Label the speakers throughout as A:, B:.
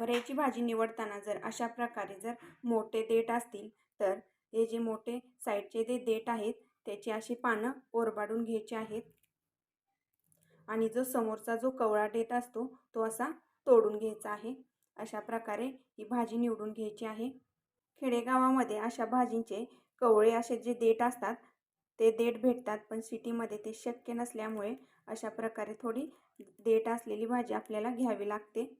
A: हरभऱ्याची भाजी निवडताना जर अशा प्रकारे जर मोठे देठ असतील तर हे जे मोठे साईडचे जे देठ आहेत त्याची अशी पानं ओरबाडून घ्यायची आहेत. आणि जो समोरचा जो कवळा देठ असतो तो असा तोडून घ्यायचा आहे. अशा प्रकारे ही भाजी निवडून घ्यायची आहे. खेडेगावामध्ये अशा भाजींचे कवळे असे जे देठ असतात ते देठ भेटतात पण सिटीमध्ये ते शक्य नसल्यामुळे अशा प्रकारे थोडी देठ असलेली भाजी आपल्याला घ्यावी लागते.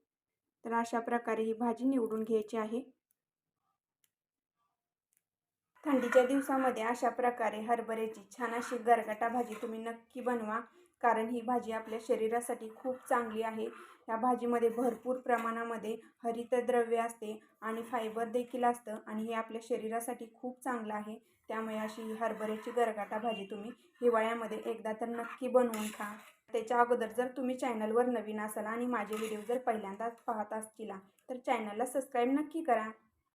A: तर अशा प्रकारे ही भाजी निवडून घ्यायची आहे. थंडीच्या दिवसामध्ये अशा प्रकारे हरभऱ्याची छान अशी गरगटा भाजी तुम्ही नक्की बनवा कारण ही भाजी आपल्या शरीरासाठी खूप चांगली आहे. या भाजीमध्ये भरपूर प्रमाणामध्ये हरितद्रव्य असते आणि फायबर देखील असतं आणि हे आपल्या शरीरासाठी खूप चांगलं आहे. त्यामुळे अशी ही हरभऱ्याची गरगाटा भाजी तुम्ही हिवाळ्यामध्ये एकदा तर नक्की बनवून खा. त्याच्या अगोदर जर तुम्ही चॅनलवर नवीन असाल आणि माझे व्हिडिओ जर पहिल्यांदाच पाहत असतील तर चॅनलला सबस्क्राईब नक्की करा.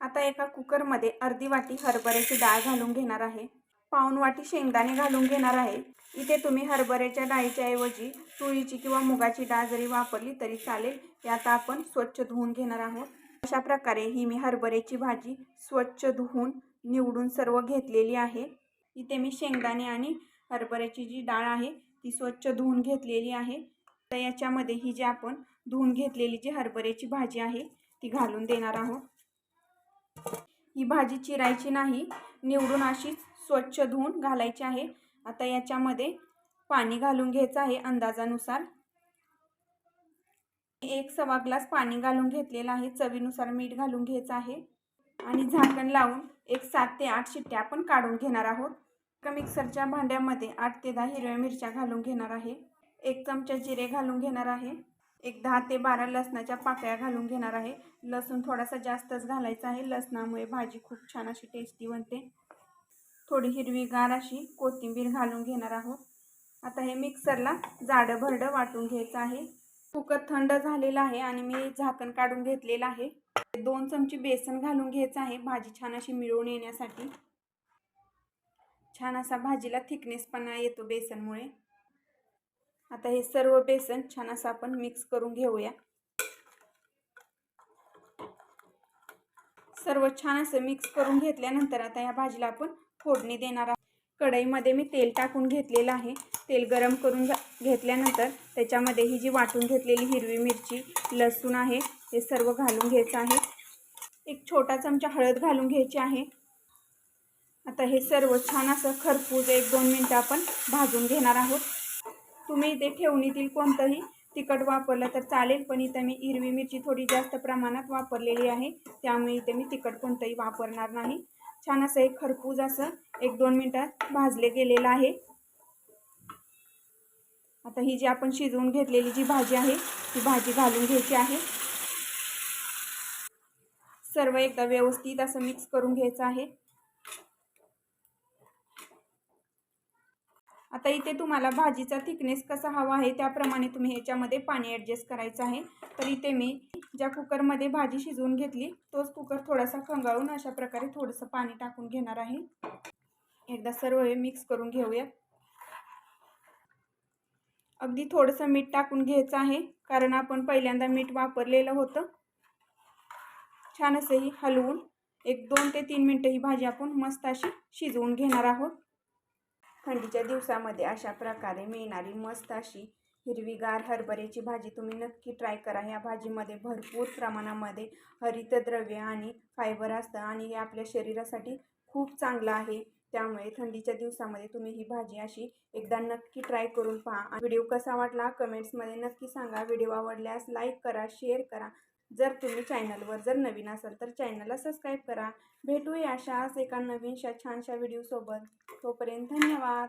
A: आता एका कुकरमध्ये अर्धी वाटी हरभऱ्याची डाळ घालून घेणार आहे. पाऊन वाटी शेंगदाणे घालून घेणार आहे. इथे तुम्ही हरभऱ्याच्या डाळीच्या ऐवजी तुरीची किंवा मुगाची डाळ जरी वापरली तरी चालेल. हे आता आपण स्वच्छ धुवून घेणार आहोत. अशा प्रकारे ही मी हरभऱ्याची भाजी स्वच्छ धुवून निवडून सर्व घेतलेली आहे. इथे मी शेंगदाणे आणि हरभऱ्याची जी डाळ आहे ती स्वच्छ धुवून घेतलेली आहे. तर याच्यामध्ये ही जी आपण धुवून घेतलेली जी हरभऱ्याची भाजी आहे ती घालून देणार आहोत. ही भाजी चिरायची नाही निवडून अशीच स्वच्छ धुवून घालायची आहे. आता याच्यामध्ये पाणी घालून घ्यायचं आहे अंदाजानुसार. एक सवा ग्लास पाणी घालून घेतलेलं आहे चवीनुसार मीठ घालून घ्यायचं आहे. आणि झाकण लावून एक सात ते आठ शिट्ट्या आपण काढून घेणार आहोत. एका मिक्सरच्या भांड्यामध्ये आठ ते दहा हिरव्या मिरच्या घालून घेणार आहे. एक चमचा जिरे घालून घेणार आहे. एक दहा ते बारा लसणाच्या पाकळ्या घालून घेणार आहे. लसूण थोडासा जास्तच घालायचा आहे. लसणामुळे भाजी खूप छान अशी टेस्टी बनते. थोडी हिरवीगार अशी कोथिंबीर घालून घेणार आहोत. आता हे मिक्सरला जाडं भरडं वाटून घ्यायचं आहे. कुकर थंड झालेलं आहे आणि मी झाकण काढून घेतलेलं आहे. दोन चमचे बेसन घालून घ्यायचं आहे. भाजी छान अशी मिळवून येण्यासाठी. छान असा भाजीला थिकनेसपणा येतो बेसनमुळे. आता हे सर्व बेसन छान असं आपण मिक्स करून घेऊया. सर्व छान असं मिक्स करून घेतल्यानंतर आता या भाजीला आपण फोडणी देणार आहोत. कढईमध्ये मी तेल टाकून घेतलेलं आहे. तेल गरम करून घेतल्यानंतर त्याच्यामध्ये ही जी वाटून घेतलेली हिरवी मिरची लसूण आहे हे सर्व घालून घ्यायचं आहे. एक छोटा चमचा हळद घालून घ्यायची आहे. आता हे सर्व छान असं खरपूज एक दोन मिनटं आपण भाजून घेणार आहोत. तुम्ही इथे ठेवणीतील कोणतंही. तिखट वापरलं तर चालेल पण इथं मी हिरवी मिरची थोडी जास्त प्रमाणात वापरलेली आहे. त्यामुळे इथे मी तिखट कोणतंही वापरणार नाही. छान असं एक खरपूज असं एक दोन मिनटात भाजले गेलेलं आहे. आता ही जी आपण शिजवून घेतलेली जी भाजी आहे ती भाजी घालून घ्यायची आहे. सर्व एकदा व्यवस्थित असं मिक्स करून घ्यायचं आहे. आता इथे तुम्हाला भाजीचा थिकनेस कसा हवा आहे त्याप्रमाणे तुम्ही ह्याच्यामध्ये पाणी ॲडजस्ट करायचं आहे. तर इथे मी ज्या कुकरमध्ये भाजी शिजवून घेतली तोच कुकर थोडासा खंगाळून अशा प्रकारे थोडंसं पाणी टाकून घेणार आहे. एकदा सर्व हे मिक्स करून घेऊया. अगदी थोडंसं मीठ टाकून घ्यायचं आहे कारण आपण पहिल्यांदा मीठ वापरलेलं होतं. छान असंही हलवून एक दोन ते तीन मिनटं ही भाजी आपण मस्त अशी शिजवून घेणार आहोत. थंडीच्या दिवसामध्ये अशा प्रकारे मिळणारी मस्त अशी हिरवीगार हरभऱ्याची भाजी तुम्ही नक्की ट्राय करा. ह्या भाजीमध्ये भरपूर प्रमाणामध्ये हरितद्रव्य आणि फायबर असतं आणि हे आपल्या शरीरासाठी खूप चांगलं आहे. त्यामुळे थंडीच्या दिवसामध्ये तुम्ही ही भाजी अशी एकदा नक्की ट्राय करून पहा. व्हिडिओ कसा वाटला? कमेंट्समध्ये नक्की सांगा. व्हिडिओ आवडल्यास लाईक करा शेअर करा. जर तुम्ही चॅनलवर जर नवीन असाल तर चॅनलला सबस्क्राईब करा. भेटूया अशाच एका नवीनशा छानशा व्हिडिओसोबत तोपर्यंत धन्यवाद.